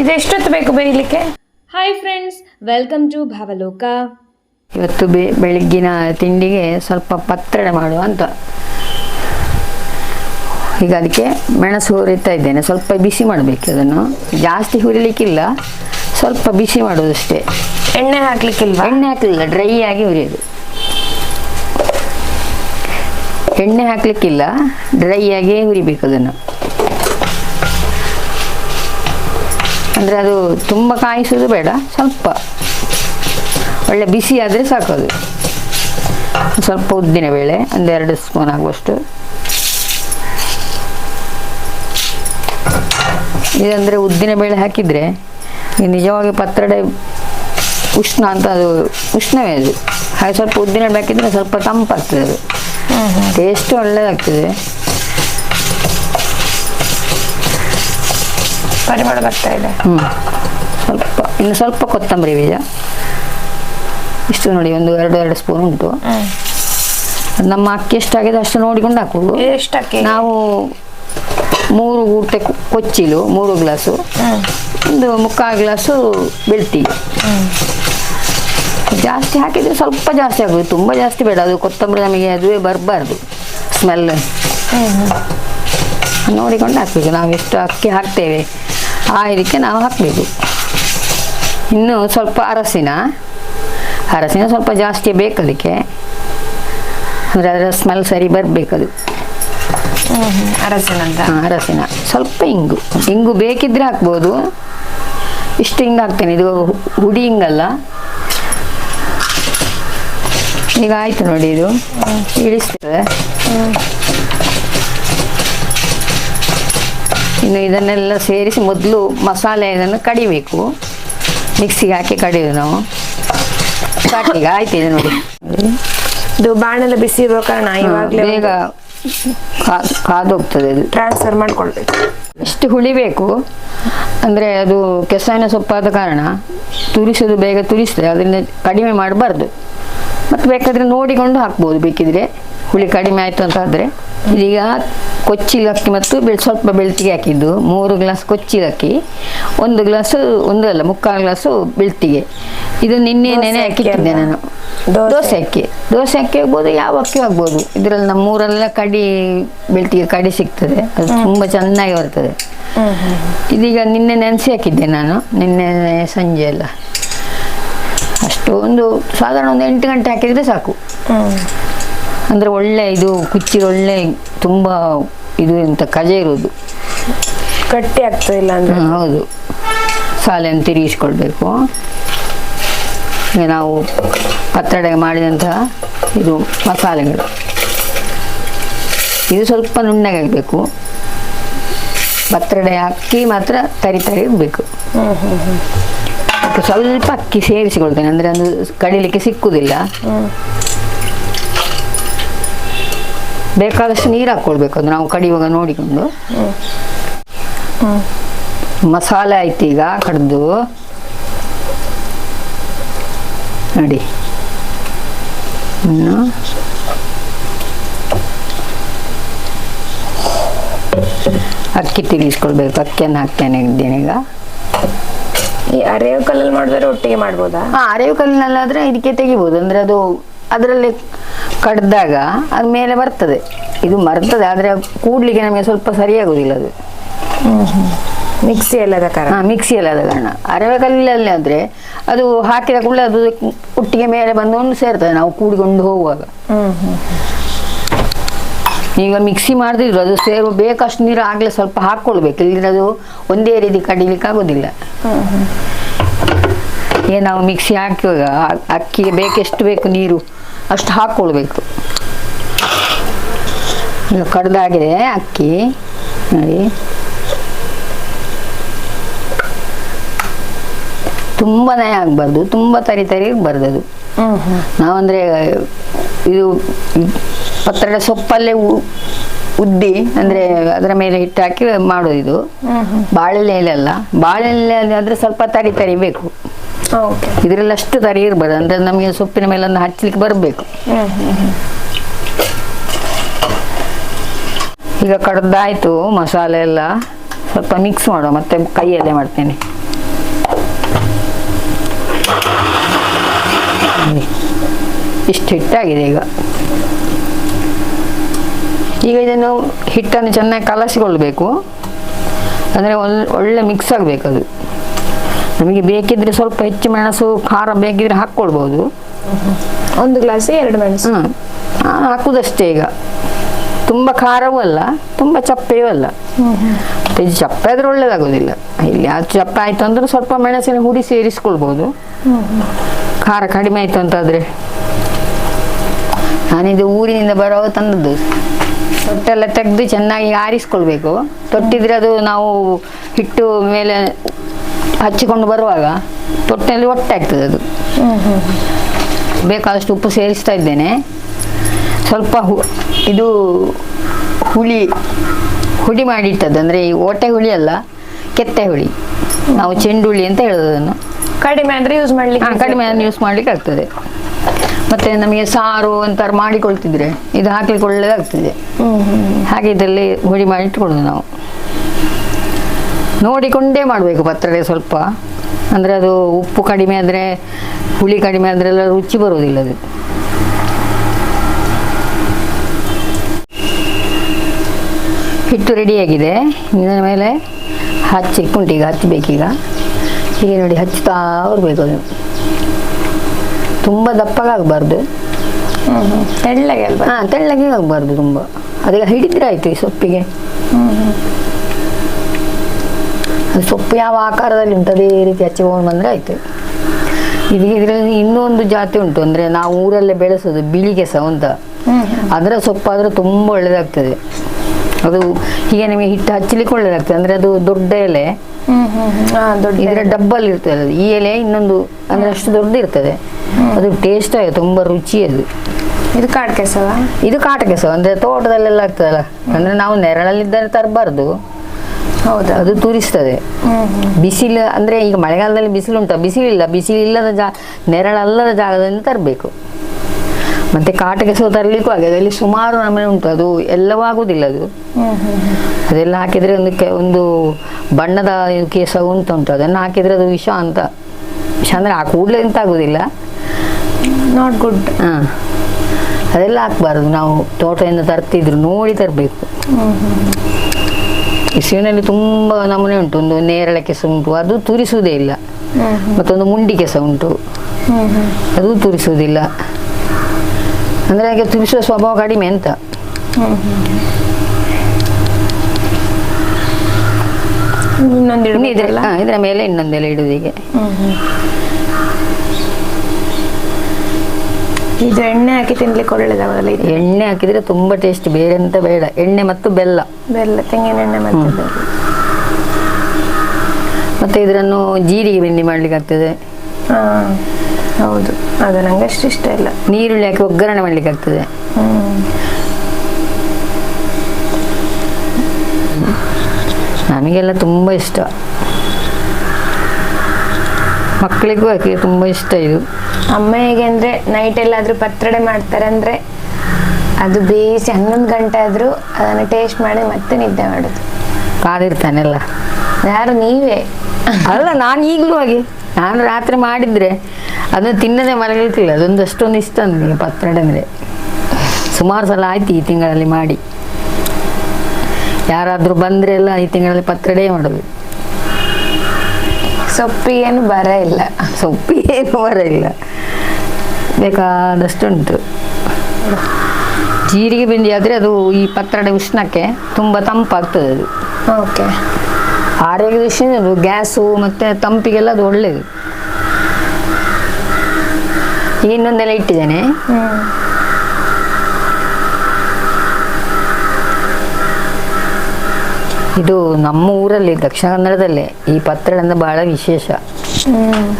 ಇದೆಷ್ಟೊತ್ತು ಬೇಕು ಬೇಯಲಿಕ್ಕೆ hi friends welcome to Bhavaloka ಇವತ್ತು ಬೆ ಬೆಳಗ್ಗಿನ ತಿಂಡಿಗೆ ಸ್ವಲ್ಪ ಪತ್ರೊಡೆ ಮಾಡುವ ಅಂತ. ಈಗ ಅದಕ್ಕೆ ಮೆಣಸು ಹುರಿತಾ ಇದ್ದೇನೆ. ಸ್ವಲ್ಪ ಬಿಸಿ ಮಾಡಬೇಕು ಅದನ್ನು. ಜಾಸ್ತಿ ಹುರಿಲಿಕ್ಕಿಲ್ಲ. ಸ್ವಲ್ಪ ಬಿಸಿ ಮಾಡೋದಷ್ಟೇ ಎಣ್ಣೆ ಹಾಕ್ಲಿಕ್ಕಿಲ್ವಾ? ಎಣ್ಣೆ ಹಾಕಲಿಲ್ಲ ಡ್ರೈ ಆಗಿ ಹುರಿಯೋದು. ಎಣ್ಣೆ ಹಾಕ್ಲಿಕ್ಕಿಲ್ಲ ಡ್ರೈ ಆಗಿ ಹುರಿಬೇಕು ಅದನ್ನು. ಅಂದರೆ ಅದು ತುಂಬ ಕಾಯಿಸೋದು ಬೇಡ, ಸ್ವಲ್ಪ. ಒಳ್ಳೆ ಬಿಸಿ ಆದರೆ ಸಾಕು ಅದು. ಸ್ವಲ್ಪ ಉದ್ದಿನ ಬೇಳೆ ಒಂದೆರಡು ಸ್ಪೂನ್ ಆಗುವಷ್ಟು. ಇದಂದರೆ ಉದ್ದಿನ ಬೇಳೆ ಹಾಕಿದರೆ ನಿಜವಾಗಿ ಪತ್ರೊಡೆ ಉಷ್ಣ ಅಂತ ಅದು ಉಷ್ಣವೇ ಅದು. ಹಾಗೆ ಸ್ವಲ್ಪ ಉದ್ದಿನ ಹಾಕಿದರೆ ಸ್ವಲ್ಪ ತಂಪಾಗ್ತದೆ ಅದು. ಟೇಸ್ಟ್ ಒಳ್ಳೇದಾಗ್ತದೆ ಪರಿಮಳ ಬರ್ತಾ ಇದೆ. ಹ್ಞೂ ಸ್ವಲ್ಪ ಇನ್ನು ಸ್ವಲ್ಪ ಕೊತ್ತಂಬರಿ ಬೀಜ. ಇಷ್ಟು ನೋಡಿ ಒಂದು ಎರಡು ಎರಡು ಸ್ಪೂನ್ ಉಂಟು. ನಮ್ಮ ಅಕ್ಕಿ ಎಷ್ಟಾಗಿದೆ ಅಷ್ಟು ನೋಡಿಕೊಂಡು ಹಾಕುವುದು ಎಷ್ಟಕ್ಕೆ ನಾವು ಮೂರು ಊಟ ಕೊಚ್ಚಿಲು ಮೂರು ಗ್ಲಾಸು. ಒಂದು ಮುಕ್ಕಾಲು ಗ್ಲಾಸು ಬೆಳ್ತಿ ಜಾಸ್ತಿ ಹಾಕಿದರೆ ಸ್ವಲ್ಪ ಜಾಸ್ತಿ ಆಗ್ಬೋದು. ತುಂಬ ಜಾಸ್ತಿ ಬೇಡ. ಅದು ಕೊತ್ತಂಬರಿ ನಮಗೆ ಅದುವೇ ಬರಬಾರ್ದು. ಸ್ಮೆಲ್ ನೋಡಿಕೊಂಡು ಹಾಕಬೇಕು. ನಾವು ಎಷ್ಟು ಅಕ್ಕಿ ಹಾಕ್ತೇವೆ ಆ ಇದಕ್ಕೆ ನಾವು ಹಾಕಬೇಕು. ಇನ್ನು ಸ್ವಲ್ಪ ಅರಸಿನ ಅರಸಿನ ಸ್ವಲ್ಪ ಜಾಸ್ತಿ ಬೇಕು ಅದಕ್ಕೆ. ಅಂದರೆ ಅದರ ಸ್ಮೆಲ್ ಸರಿ ಬರಬೇಕದು ಅರಸಿನಂತ ಅರಸಿನ ಅರಸಿನ. ಸ್ವಲ್ಪ ಇಂಗು. ಇಂಗು ಬೇಕಿದ್ರೆ ಹಾಕ್ಬೋದು. ಇಷ್ಟು ಹಿಂಗೆ ಹಾಕ್ತೇನೆ. ಇದು ಹುಡಿ ಹಿಂಗಲ್ಲ ಈಗ ಆಯ್ತು ನೋಡಿ ಇದು. ಇಳಿಸ್ತದೆ. ಇನ್ನು ಇದನ್ನೆಲ್ಲ ಸೇರಿಸಿ ಮೊದಲು ಮಸಾಲೆ ಇದನ್ನು ಕಡಿಬೇಕು. ಮಿಕ್ಸಿಗೆ ಹಾಕಿ ಕಡಿಯೋದು ನಾವು. ಸಾಕೀಗ ಆಯ್ತು ಇದು ನೋಡಿ. ಇದು ಬಾಣಲೆ ಬಿಸಿ ಇರೋ ಕಾರಣ ಇವಾಗಲೇ ಬೇಗ ಕಾದು ಕಾದೋಗ್ತದೆ ಅದು ಟ್ರಾನ್ಸ್ಫರ್ ಮಾಡ್ಕೊಳ್ಬೇಕು. ಇಷ್ಟು ಹುಳಿಬೇಕು ಅಂದರೆ ಅದು ಕೆಸಾಯಿನ ಸೊಪ್ಪಾದ ಕಾರಣ ತುರಿಸೋದು ಬೇಗ ತುರಿಸ್ತದೆ ಅದರಿಂದ ಕಡಿಮೆ ಮಾಡಬಾರ್ದು. ಮತ್ತು ಬೇಕಾದರೆ ನೋಡಿಕೊಂಡು ಹಾಕ್ಬೋದು ಬೇಕಿದ್ರೆ. ಹುಳಿ ಕಡಿಮೆ ಆಯಿತು ಅಂತ ಆದರೆ. ಇದೀಗ ಕೊಚ್ಚಿಲಕ್ಕಿ ಮತ್ತು ಬೆಳ್ ಸ್ವಲ್ಪ ಬೆಳ್ತಿಗೆ ಹಾಕಿದ್ದು. ಮೂರು ಗ್ಲಾಸ್ ಕೊಚ್ಚಿಲಕ್ಕಿ ಒಂದು ಗ್ಲಾಸು ಒಂದು ಅಲ್ಲ ಮುಕ್ಕಾಲು ಗ್ಲಾಸು ಬೆಳ್ತಿಗೆ. ಇದು ನಿನ್ನೆ ನೆನೆ ಅಕ್ಕಿ ಹಾಕಿಟ್ಟಿದ್ದೆ ನಾನು. ದೋಸೆ. ಅಕ್ಕಿ. ದೋಸೆ ಅಕ್ಕಿ ಆಗ್ಬೋದು ಯಾವ ಅಕ್ಕಿ ಆಗ್ಬೋದು. ಇದರಲ್ಲಿ ನಮ್ಮೂರೆಲ್ಲ ಕಡಿ ಬೆಳ್ತಿಗೆ ಕಡಿ ಸಿಗ್ತದೆ. ಅದು ತುಂಬ ಚೆನ್ನಾಗಿ ಬರ್ತದೆ. ಇದೀಗ ನಿನ್ನೆ ನೆನೆಸಿ ಹಾಕಿದ್ದೆ ನಾನು. ನಿನ್ನೆ ಸಂಜೆ ಎಲ್ಲ ಒಂದು ಸಾಧಾರಣ ಒಂದು ಎಂಟು ಗಂಟೆ ಹಾಕಿದರೆ ಸಾಕು. ಅಂದರೆ ಒಳ್ಳೆ ಇದು ಕುಚ್ಚಿ ಒಳ್ಳೆ ತುಂಬ ಇದು ಎಂತ ಕಜೆ ಇರೋದು. ಗಟ್ಟಿ ಆಗ್ತದೆ ಇಲ್ಲ ಅಂದ್ರೆ? ಹೌದು. ಸಾಲೆಯನ್ನು ತಿರುಗಿಸ್ಕೊಳ್ಬೇಕು. ನಾವು ಪತ್ರೊಡೆ ಮಾಡಿದಂತಹ ಇದು ಮಸಾಲೆಗಳು. ಇದು ಸ್ವಲ್ಪ ನುಣ್ಣಗಾಗಬೇಕು ಪತ್ರಡೆ ಅಕ್ಕಿ ಮಾತ್ರ ತರಿ ತರಿ ಇರಬೇಕು ಸ್ವಲ್ಪ ಅಕ್ಕಿ ಸೇರಿಸಿಕೊಳ್ತೇನೆ ಅಂದರೆ ಅದು ಕಡಿಲಿಕ್ಕೆ ಸಿಕ್ಕುದಿಲ್ಲ. ಬೇಕಾದಷ್ಟು ನೀರು ಹಾಕ್ಕೊಳ್ಬೇಕು ಅದು ನಾವು ಕಡಿಯುವಾಗ ನೋಡಿಕೊಂಡು. ಮಸಾಲೆ ಆಯ್ತು ಈಗ, ಕಡ್ದು. ನೋಡಿ. ಅಕ್ಕಿ ತಿರುಗಿಸ್ಕೊಳ್ಬೇಕು ಅಕ್ಕಿಯನ್ನು ಹಾಕ್ತೇನೆ ಇದ್ದೇನೆ ಈಗ. ಈ ಅರೆಯೋ ಕಲ್ಲಲ್ಲಿ ಮಾಡಿದ್ರೆ ಒಟ್ಟಿಗೆ ಮಾಡ್ಬೋದಾ? ಹಾಂ ಅರೆವು ಕಲ್ಲಿನಲ್ಲಾದರೆ ಇದಕ್ಕೆ ತೆಗಿಬೋದು. ಅಂದ್ರೆ ಅದು ಅದರಲ್ಲಿ ಕಡ್ದಾಗ ಅದು ಮೇಲೆ ಬರ್ತದೆ. ಇದು ಮರ್ತದೆ ಆದ್ರೆ ಕೂಡ್ಲಿಕ್ಕೆ ನಮಗೆ ಸ್ವಲ್ಪ ಸರಿಯಾಗೋದಿಲ್ಲ ಅದು. ಮಿಕ್ಸಿ ಎಲ್ಲದ ಕಾರಣ ಹಾಂ ಮಿಕ್ಸಿಯಲ್ಲಿ ಆದ ಕಾರಣ. ಅರವೆ ಕಲ್ಲಲ್ಲಿ ಆದ್ರೆ ಅದು ಹಾಕಿದ ಕೂಡಲೇ ಅದು ಒಟ್ಟಿಗೆ ಮೇಲೆ ಬಂದು ಒಂದು ಸೇರ್ತದೆ ನಾವು ಕೂಡಿಕೊಂಡು ಹೋಗುವಾಗ. ಈಗ ಮಿಕ್ಸಿ ಮಾಡಿದ್ರು ಅದು ಸೇರು ಬೇಕಷ್ಟು ನೀರು ಆಗಲೇ ಸ್ವಲ್ಪ ಹಾಕ್ಕೊಳ್ಬೇಕು. ಇಲ್ಲಿ ಅದು ಒಂದೇ ರೀತಿ ಕಡಿಲಿಕ್ಕೆ ಆಗೋದಿಲ್ಲ. ಏ ನಾವು ಮಿಕ್ಸಿ ಹಾಕುವಾಗ ಅಕ್ಕಿಗೆ ಬೇಕೆಷ್ಟು ಬೇಕು ನೀರು ಅಷ್ಟು ಹಾಕ್ಕೊಳ್ಬೇಕು. ಈಗ ಕಡ್ದಾಗಿದೆ ಅಕ್ಕಿ. ನೋಡಿ. ತುಂಬ ನಯ ಆಗಬಾರ್ದು ತುಂಬ ತರಿ ತರಿ ಇರಬಾರ್ದು ಅದು. ನಾವಂದ್ರೆ ಇದು ಪತ್ರೊಡೆ ಸೊಪ್ಪಲ್ಲೇ ಉದ್ದಿ ಅಂದ್ರೆ ಅದರ ಮೇಲೆ ಹಿಟ್ಟು ಹಾಕಿ ಮಾಡೋದು ಇದು. ಬಾಳೆಲೆ ಅಲ್ಲ. ಬಾಳೆಲೆ ಆದ್ರೆ ಸ್ವಲ್ಪ ತರಿ ತರಿಬೇಕು ಓಕೆ. ಇದರಲ್ಲಿ ಅಷ್ಟು ತರಿ ಇರ್ಬಾರ್ದು ಅಂದ್ರೆ ನಮಗೆ ಸೊಪ್ಪಿನ ಮೇಲೆ ಒಂದು ಹಚ್ಚಲಿಕ್ಕೆ ಬರಬೇಕು. ಈಗ ಕಡ್ದಾಯ್ತು ಮಸಾಲೆ ಎಲ್ಲ. ಸ್ವಲ್ಪ ಮಿಕ್ಸ್ ಮಾಡುವ ಮತ್ತೆ ಕೈಯಲ್ಲೇ ಮಾಡ್ತೇನೆ. ಇಷ್ಟು ಹಿಟ್ಟಾಗಿದೆ ಈಗ. ಈಗ ಇದನ್ನು ಹಿಟ್ಟನ್ನು ಚೆನ್ನಾಗಿ ಕಲಸಿಕೊಳ್ಬೇಕು. ಅಂದರೆ ಒಳ್ಳೆ ಮಿಕ್ಸ್ ಆಗಬೇಕು ಅದು. ನಮಗೆ ಬೇಕಿದ್ರೆ ಸ್ವಲ್ಪ ಹೆಚ್ಚು ಮೆಣಸು ಖಾರ ಬೇಕಿದ್ರೆ ಹಾಕ್ಕೊಳ್ಬೋದು. ಒಂದು ಗ್ಲಾಸ್ ಎರಡು ಮೆಣಸು. ಹಾಕುದಷ್ಟೇ ಈಗ. ತುಂಬ ಖಾರವೂ ಅಲ್ಲ ತುಂಬ ಚಪ್ಪೆಯೂ ಅಲ್ಲ. ಮತ್ತೆ ಇದು ಚಪ್ಪೆ ಆದ್ರೆ ಒಳ್ಳೇದಾಗೋದಿಲ್ಲ. ಇಲ್ಲಿ ಅದು ಚಪ್ಪೆ ಆಯ್ತು ಅಂದ್ರೆ ಸ್ವಲ್ಪ ಮೆಣಸಿನ ಹುಡಿ ಸೇರಿಸ್ಕೊಳ್ಬೋದು. ಖಾರ ಕಡಿಮೆ ಆಯ್ತು ಅಂತಾದ್ರೆ ನಾನಿದು ಊರಿನಿಂದ ಬರೋ ತಂದದ್ದು. ತೊಟ್ಟೆಲ್ಲ ತೆಗೆದು ಚೆನ್ನಾಗಿ ಆರಿಸ್ಕೊಳ್ಬೇಕು. ತೊಟ್ಟಿದ್ರೆ ಅದು ನಾವು ಹಿಟ್ಟು ಮೇಲೆ ಹಚ್ಚಿಕೊಂಡು ಬರುವಾಗ ತೊಟ್ಟೆಯಲ್ಲಿ ಒಟ್ಟಾಗ್ತದೆ ಅದು. ಬೇಕಾದಷ್ಟು ಉಪ್ಪು ಸೇರಿಸ್ತಾ ಇದ್ದೇನೆ. ಸ್ವಲ್ಪ ಹು ಇದು ಹುಳಿ ಹುಡಿ ಮಾಡಿಟ್ಟದ್ದು. ಅಂದರೆ ಈ ಓಟೆ ಹುಳಿ ಅಲ್ಲ ಕೆತ್ತೆ ಹುಳಿ. ನಾವು ಚೆಂಡುಳ್ಳಿ ಅಂತ ಹೇಳೋದು ಅದನ್ನು. ಕಡಿಮೆ ಅಂದರೆ ಯೂಸ್ ಮಾಡಲಿಕ್ಕೆ ಕಡಿಮೆ ಕಡಿಮೆ ಯೂಸ್ ಮಾಡ್ಲಿಕ್ಕೆ ಆಗ್ತದೆ. ಮತ್ತೆ ನಮಗೆ ಸಾರು ಅಂತ ಮಾಡಿಕೊಳ್ತಿದ್ರೆ, ಇದು ಹಾಕ್ಲಿಕ್ಕೆ ಒಳ್ಳೇದಾಗ್ತದೆ ಹಾಗೆ ಇದರಲ್ಲಿ ಹುಡಿ ಮಾಡಿ ಇಟ್ಕೊಳ್ಳೋದು ನಾವು. ನೋಡಿಕೊಂಡೇ ಮಾಡಬೇಕು ಪತ್ರೊಡೆ ಸ್ವಲ್ಪ. ಅಂದರೆ ಅದು ಉಪ್ಪು ಕಡಿಮೆ ಆದರೆ, ಹುಳಿ ಕಡಿಮೆ ಆದರೆ ಎಲ್ಲ ರುಚಿ ಬರೋದಿಲ್ಲ ಅದು. ಹಿಟ್ಟು ರೆಡಿಯಾಗಿದೆ ಇದರ ಮೇಲೆ ಹಚ್ಚಿಕ್ಕುಂಟು ಈಗ ಹಚ್ಚಬೇಕೀಗ. ಹೀಗೆ ನೋಡಿ ಹಚ್ಚುತ್ತಾ ಬರಬೇಕು ಅದು. ತುಂಬ ದಪ್ಪಗಾಗಬಾರ್ದು. ತೆಳ್ಳಗೆ ಅಲ್ವಾ ಹಾಂ ತೆಳ್ಳಗೆ ಆಗಬಾರ್ದು ತುಂಬ. ಅದೀಗ ಹಿಡಿದ್ರೆ ಆಯ್ತು ಈ ಸೊಪ್ಪಿಗೆ. ಅದು ಸೊಪ್ಪು ಯಾವ ಆಕಾರದಲ್ಲಿ ಉಂಟು ಅದೇ ರೀತಿ ಹಚ್ಚಿಕೊಂಡು ಬಂದರೆ ಆಯ್ತು. ಇದೀಗ ಇದರಲ್ಲಿ ಇನ್ನೊಂದು ಜಾತಿ ಉಂಟು ಅಂದರೆ ನಾವು ಊರಲ್ಲೇ ಬೆಳೆಸೋದು ಬಿಳಿ ಕೆಸ ಅಂತ ಅದರ ಸೊಪ್ಪಾದರೆ ತುಂಬ ಒಳ್ಳೆಯದಾಗ್ತದೆ ಅದು ಹೀಗೆ ನಿಮಗೆ ಹಿಟ್ಟು ಹಚ್ಚಲಿಕ್ಕೆ ಒಳ್ಳೇದಾಗ್ತದೆ ಅಂದ್ರೆ ಅದು ದೊಡ್ಡ ಎಲೆ. ಇದರ ಡಬ್ಬಲ್ ಇರ್ತದೆ ಈ ಎಲೆ ಇನ್ನೊಂದು ಅಂದ್ರೆ ಅಷ್ಟು ದೊಡ್ಡ ಇರ್ತದೆ. ಅದು ಟೇಸ್ಟ್ ಆಗಿದೆ ತುಂಬಾ ರುಚಿ ಅದು ಇದು ಕಾಟ ಕೆಸವ ಇದು ಕಾಟ ಕೆಸ ಅಂದ್ರೆ ತೋಟದಲ್ಲೆಲ್ಲ ಆಗ್ತದಲ್ಲ. ಅಂದ್ರೆ ನಾವು ನೆರಳಲ್ಲಿದ್ದರೆ ತರಬಾರ್ದು. ಹೌದಾ? ಅದು ತುರಿಸ್ತದೆ. ಬಿಸಿಲು ಅಂದ್ರೆ ಈಗ ಮಳೆಗಾಲದಲ್ಲಿ ಬಿಸಿಲು ಉಂಟು? ಬಿಸಿಲಿಲ್ಲ ಬಿಸಿಲಿಲ್ಲದ ಜಾ ನೆರಳಲ್ಲದ ಜಾಗದಿಂದ ತರಬೇಕು. ಮತ್ತು ಕಾಟಕ್ಕೆ ಸಹ ತರಲಿಕ್ಕೂ ಆಗಿದೆ ಅಲ್ಲಿ ಸುಮಾರು ನಮೂನೆ ಉಂಟು. ಅದು ಎಲ್ಲವೂ ಆಗುವುದಿಲ್ಲ ಅದು. ಅದೆಲ್ಲ ಹಾಕಿದ್ರೆ ಒಂದು ಒಂದು ಬಣ್ಣದ ಕೇಸ ಉಂಟು ಉಂಟು ಅದನ್ನು ಹಾಕಿದ್ರೆ ಅದು ವಿಷ ಅಂತ. ವಿಷ ಅಂದರೆ ಆ ಕೂಡಲೇ ಎಂತ ಆಗುದಿಲ್ಲ. ನಾಟ್ ಗುಡ್ ಹಾಂ. ಅದೆಲ್ಲ ಹಾಕ್ಬಾರ್ದು. ನಾವು ತೋಟದಿಂದ ತರ್ತಿದ್ರು ನೋಡಿ ತರಬೇಕು. ಬಿಸಿಲಿನಲ್ಲಿ ತುಂಬ ನಮೂನೆ ಉಂಟು. ಒಂದು ನೇರಳೆ ಕೆಸ ಉಂಟು. ಅದು ತುರಿಸುವುದೇ ಇಲ್ಲ. ಮತ್ತೊಂದು ಮುಂಡಿ ಕೆಸ ಉಂಟು. ಅದು ತುರಿಸುವುದಿಲ್ಲ. ಅಂದರೆ ಹಾಗೆ ತುಂಬಿಸುವ ಸ್ವಭಾವ ಕಡಿಮೆ ಅಂತ. ಇನ್ನೊಂದು ಇನ್ನು ಇದ್ರ ಮೇಲೆ ಇನ್ನೊಂದೆಲ್ಲ ಇಡುವುದು ಹೀಗೆ. ಹ್ಮ್ ಹ್ಮ್. ಇದು ಎಣ್ಣೆ ಹಾಕಿ ತಿನ್ಲಿಕ್ಕೆ ಒಳ್ಳೇದಾಗಲ್ಲ ಇದು? ಎಣ್ಣೆ ಹಾಕಿದ್ರೆ ತುಂಬಾ ಟೇಸ್ಟ್ ಬೇರೆ ಅಂತ ಬೇಡ. ಎಣ್ಣೆ ಮತ್ತು ಬೆಲ್ಲ. ಬೆಲ್ಲ ತೆಂಗಿನ ಎಣ್ಣೆ ಮತ್ತೆ ಬೆಲ್ಲ. ಮತ್ತು ಇದನ್ನು ಜೀರಿಗೆ ಬೆಂದಿ ಮಾಡ್ಲಿಕ್ಕೆ ಆಗ್ತದೆ. ಹೌದು. ಅದು ನಂಗೆ ಅಷ್ಟು ಇಷ್ಟ ಇಲ್ಲ. ನೀರುಳ್ಳಿ ಹಾಕಿ ಒಗ್ಗರಣೆ ಮಾಡ್ಲಿಕ್ಕೆ ಆಗ್ತದೆ. ನನಗೆಲ್ಲ ತುಂಬ ಇಷ್ಟ. ಮಕ್ಕಳಿಗೂ ಹಾಕಿ ತುಂಬ ಇಷ್ಟ ಇದು. ಅಮ್ಮ ಹೇಗೆ ಅಂದರೆ ನೈಟ್ ಎಲ್ಲಾದರೂ ಪತ್ರಡೆ ಮಾಡ್ತಾರೆ ಅಂದ್ರೆ ಅದು ಬೇಯಿಸಿ ಹನ್ನೊಂದು ಗಂಟೆ ಆದರೂ ಅದನ್ನು ಟೇಸ್ಟ್ ಮಾಡಿ ಮತ್ತೆ ನಿದ್ದೆ ಮಾಡೋದು. ಕಾದಿರ್ತಾನೆಲ್ಲ. ಯಾರು ನೀವೇ? ಅಲ್ಲ ನಾನು ಈಗಲೂ ಹಾಗೆ. ನಾನು ರಾತ್ರಿ ಮಾಡಿದ್ರೆ ಅದನ್ನು ತಿನ್ನದೆ ಮಲಗಿರ್ತಿಲ್ಲ. ಅದೊಂದು ಅಷ್ಟೊಂದು ಇಷ್ಟ ನನಗೆ ಪತ್ರೊಡೆ ಅಂದರೆ. ಸುಮಾರು ಸಲ ಆಯ್ತು ಈ ತಿಂಗಳಲ್ಲಿ ಮಾಡಿ. ಯಾರಾದರೂ ಬಂದರೆ ಎಲ್ಲ ಈ ತಿಂಗಳಲ್ಲಿ ಪತ್ರೊಡೆ ಮಾಡೋದು. ಸೊಪ್ಪಿಗೇನು ಬರ ಇಲ್ಲ. ಸೊಪ್ಪು ಏನು ಬರಲ್ಲ ಬೇಕಾದಷ್ಟುಂಟು ಜೀರಿಗೆ ಬಿಂದಿ ಆದರೆ ಅದು ಈ ಪತ್ರೊಡೆ ಉಷ್ಣಕ್ಕೆ ತುಂಬ ತಂಪಾಗ್ತದೆ ಅದು. ಓಕೆ. ಆರೋಗ್ಯ ಅದು ಗ್ಯಾಸು ಮತ್ತು ತಂಪಿಗೆಲ್ಲ ಅದು ಒಳ್ಳೆಯದು ಈಗ ಇನ್ನೊಂದೆಲ್ಲ ಇಟ್ಟಿದ್ದೇನೆ. ಇದು ನಮ್ಮ ಊರಲ್ಲಿ ದಕ್ಷಿಣ ಕನ್ನಡದಲ್ಲೇ ಈ ಪತ್ರೊಡೆ ಬಹಳ ವಿಶೇಷ.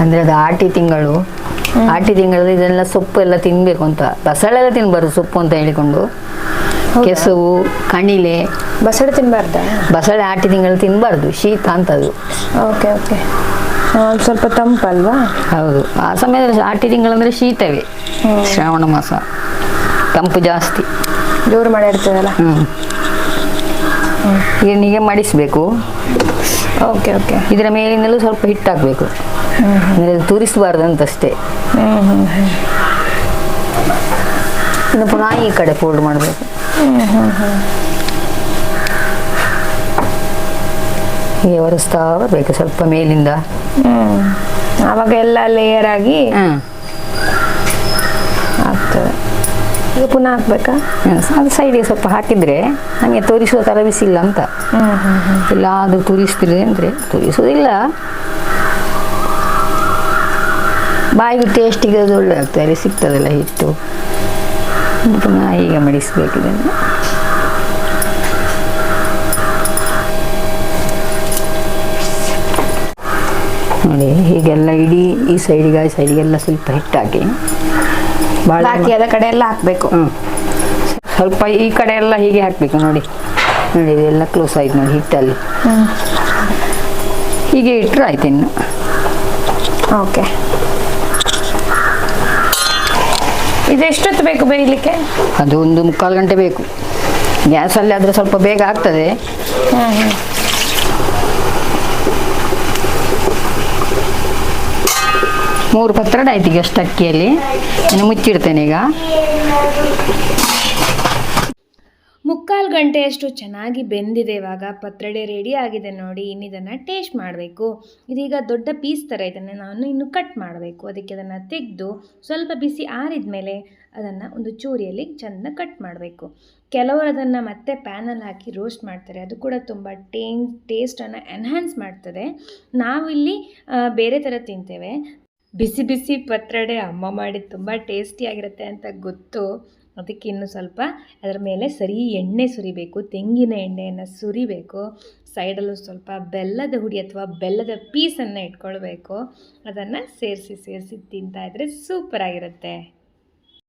ಅಂದ್ರೆ ಅದು ಆಟಿ ತಿಂಗಳು. ಆಟಿ ತಿಂಗಳಲ್ಲಿ ಇದೆಲ್ಲ ಸೊಪ್ಪು ಎಲ್ಲ ತಿನ್ಬೇಕು ಅಂತ. ಬಸಳೆ ಎಲ್ಲ ತಿನ್ಬಾರ್ದು ಸೊಪ್ಪು ಅಂತ ಹೇಳಿಕೊಂಡು. ಕೆಸವು ಕಣಿಲೆ. ಬಸಳೆ ತಿನ್ಬಾರ್ದು? ಬಸಳೆ ಆಟಿ ತಿಂಗಳು ತಿನ್ಬಾರ್ದು ಶೀತ ಅಂತದು. Okay okay. ಸ್ವಲ್ಪ ತಂಪಲ್ವಾ? ಹೌದು. ಆ ಸಮಯದಲ್ಲಿ ಆಟಿ ತಿಂಗಳಂದ್ರೆ ಶೀತವೇ ಶ್ರಾವಣ ಮಾಸ. ತಂಪು ಜಾಸ್ತಿ. ಜೋರು ಮಳೆ ಇರ್ತದಲ್ಲ? ಇದನ್ನೀಗ ಮಡಿಸಬೇಕು. Okay okay. ಇದರ ಮೇಲಿಂದಲೂ ಸ್ವಲ್ಪ ಹಿಟ್ಟು ಹಾಕಬೇಕು ಅಂದರೆ ತೂರಿಸಬಾರ್ದು ಅಂತಷ್ಟೇ ಇನ್ನು ಪುನಃ ಈ ಕಡೆ ಫೋಲ್ಡ್ ಮಾಡಬೇಕು. ಹೀಗೆ ಒರೆಸ್ತಾ ಬರಬೇಕು ಸ್ವಲ್ಪ ಮೇಲಿಂದ. ಆವಾಗ ಎಲ್ಲ ಲೇಯರ್ ಆಗಿ ಹಾಂ. ಆಗ್ತದೆ. ಈಗ ಪುನಃ ಹಾಕ್ಬೇಕಾ? ಅದು ಸೈಡಿಗೆ ಸ್ವಲ್ಪ ಹಾಕಿದರೆ ನಮಗೆ ತೋರಿಸುವ ಥರ ಬಿಸಿಲ್ಲ ಅಂತ ಇಲ್ಲ ಅದು ತುರಿಸ್ತಿದೆ ಅಂದರೆ ತುರಿಸುವುದಿಲ್ಲ. ಬಾಯಿಗೆ ಟೇಸ್ಟಿಗೆ ಅದು ಒಳ್ಳೆ ಆಗ್ತದೆ ಸಿಗ್ತದಲ್ಲ ಹಿಟ್ಟು. ಪುನಃ ಈಗ ಮಡಿಸ್ಬೇಕು ಹೀಗೆಲ್ಲ ಇಡೀ ಈ ಸೈಡಿಗೆ ಆ ಸೈಡಿಗೆಲ್ಲ ಸ್ವಲ್ಪ ಹಿಟ್ಟಾಕಿ ಭಾಳ ಬಾಕಿ ಅದ ಕಡೆ ಎಲ್ಲ ಹಾಕಬೇಕು. ಹ್ಞೂ ಸ್ವಲ್ಪ ಈ ಕಡೆ ಎಲ್ಲ ಹೀಗೆ ಹಾಕಬೇಕು ನೋಡಿ. ನೋಡಿ ಇದೆಲ್ಲ ಕ್ಲೋಸ್ ಆಯ್ತು ನೋಡಿ ಹಿಟ್ಟಲ್ಲಿ. ಹೀಗೆ ಇಟ್ಟರೆ ಆಯ್ತು ಇನ್ನು. ಓಕೆ. ಇದೆಷ್ಟೊತ್ತು ಬೇಕು ಬೇಯಲಿಕ್ಕೆ? ಅದು ಒಂದು ಮುಕ್ಕಾಲು ಗಂಟೆ ಬೇಕು. ಗ್ಯಾಸಲ್ಲಿ ಆದರೆ ಸ್ವಲ್ಪ ಬೇಗ ಆಗ್ತದೆ. ಮೂರು ಪತ್ರಡ ಆಯ್ತು ಈಗ ಅಷ್ಟು ಅಕ್ಕಿಯಲ್ಲಿ ಇನ್ನು ಮುಚ್ಚಿಡ್ತೇನೆ ಈಗ. ಮುಕ್ಕಾಲು ಗಂಟೆಯಷ್ಟು ಚೆನ್ನಾಗಿ ಬೆಂದಿದೆ ಇವಾಗ. ಪತ್ರಡೆ ರೆಡಿ ಆಗಿದೆ ನೋಡಿ ಇನ್ನು ಇದನ್ನು ಟೇಸ್ಟ್ ಮಾಡಬೇಕು. ಇದೀಗ ದೊಡ್ಡ ಪೀಸ್ ಥರ ಇದನ್ನು ನಾನು ಇನ್ನು ಕಟ್ ಮಾಡಬೇಕು. ಅದಕ್ಕೆ ಅದನ್ನು ತೆಗೆದು ಸ್ವಲ್ಪ ಬಿಸಿ ಆರಿದ ಮೇಲೆ ಅದನ್ನು ಒಂದು ಚೂರಿಯಲ್ಲಿ ಚೆಂದ ಕಟ್ ಮಾಡಬೇಕು. ಕೆಲವರು ಅದನ್ನು ಮತ್ತೆ ಪ್ಯಾನಲ್ಲಿ ಹಾಕಿ ರೋಸ್ಟ್ ಮಾಡ್ತಾರೆ. ಅದು ಕೂಡ ತುಂಬ ಟೇನ್ ಟೇಸ್ಟನ್ನು ಎನ್ಹ್ಯಾನ್ಸ್ ಮಾಡ್ತದೆ. ನಾವಿಲ್ಲಿ ಬೇರೆ ಥರ ತಿಂತೇವೆ. ಬಿಸಿ ಬಿಸಿ ಪತ್ರಡೆ ಅಮ್ಮ ಮಾಡಿದ್ದು ತುಂಬ ಟೇಸ್ಟಿಯಾಗಿರುತ್ತೆ ಅಂತ ಗೊತ್ತು. ಅದಕ್ಕೆ ಇನ್ನು ಸ್ವಲ್ಪ ಅದರ ಮೇಲೆ ಸರಿ ಎಣ್ಣೆ ಸುರಿಬೇಕು, ತೆಂಗಿನ ಎಣ್ಣೆಯನ್ನು ಸುರಿಬೇಕು. ಸೈಡಲ್ಲೂ ಸ್ವಲ್ಪ ಬೆಲ್ಲದ ಹುಡಿ ಅಥವಾ ಬೆಲ್ಲದ ಪೀಸನ್ನು ಇಟ್ಕೊಳ್ಬೇಕು. ಅದನ್ನು ಸೇರಿಸಿ ಸೇರಿಸಿ ತಿಂತಾಯಿದ್ರೆ ಸೂಪರಾಗಿರುತ್ತೆ